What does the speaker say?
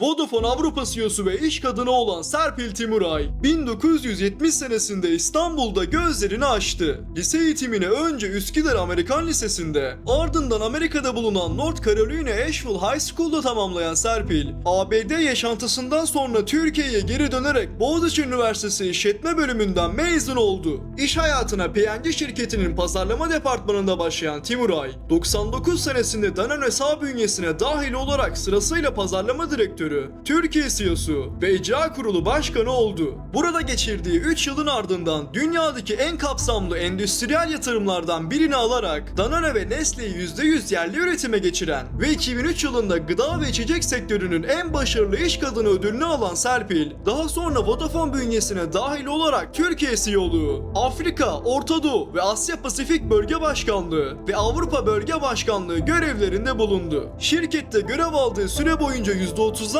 Vodafone Avrupa CEO'su ve iş kadını olan Serpil Timuray, 1970 senesinde İstanbul'da gözlerini açtı. Lise eğitimini önce Üsküdar Amerikan Lisesi'nde, ardından Amerika'da bulunan North Carolina Asheville High School'da tamamlayan Serpil, ABD yaşantısından sonra Türkiye'ye geri dönerek Boğaziçi Üniversitesi İşletme Bölümünden mezun oldu. İş hayatına P&G şirketinin pazarlama departmanında başlayan Timuray, 99 senesinde Danone sağ bünyesine dahil olarak sırasıyla pazarlama direktörü, Türkiye CEO'su ve icra kurulu başkanı oldu. Burada geçirdiği 3 yılın ardından dünyadaki en kapsamlı endüstriyel yatırımlardan birini alarak Danone ve Nestle'yi %100 yerli üretime geçiren ve 2003 yılında gıda ve içecek sektörünün en başarılı iş kadını ödülünü alan Serpil, daha sonra Vodafone bünyesine dahil olarak Türkiye CEO'luğu, Afrika, Orta Doğu ve Asya Pasifik Bölge Başkanlığı ve Avrupa Bölge Başkanlığı görevlerinde bulundu. Şirkette görev aldığı süre boyunca %30'lar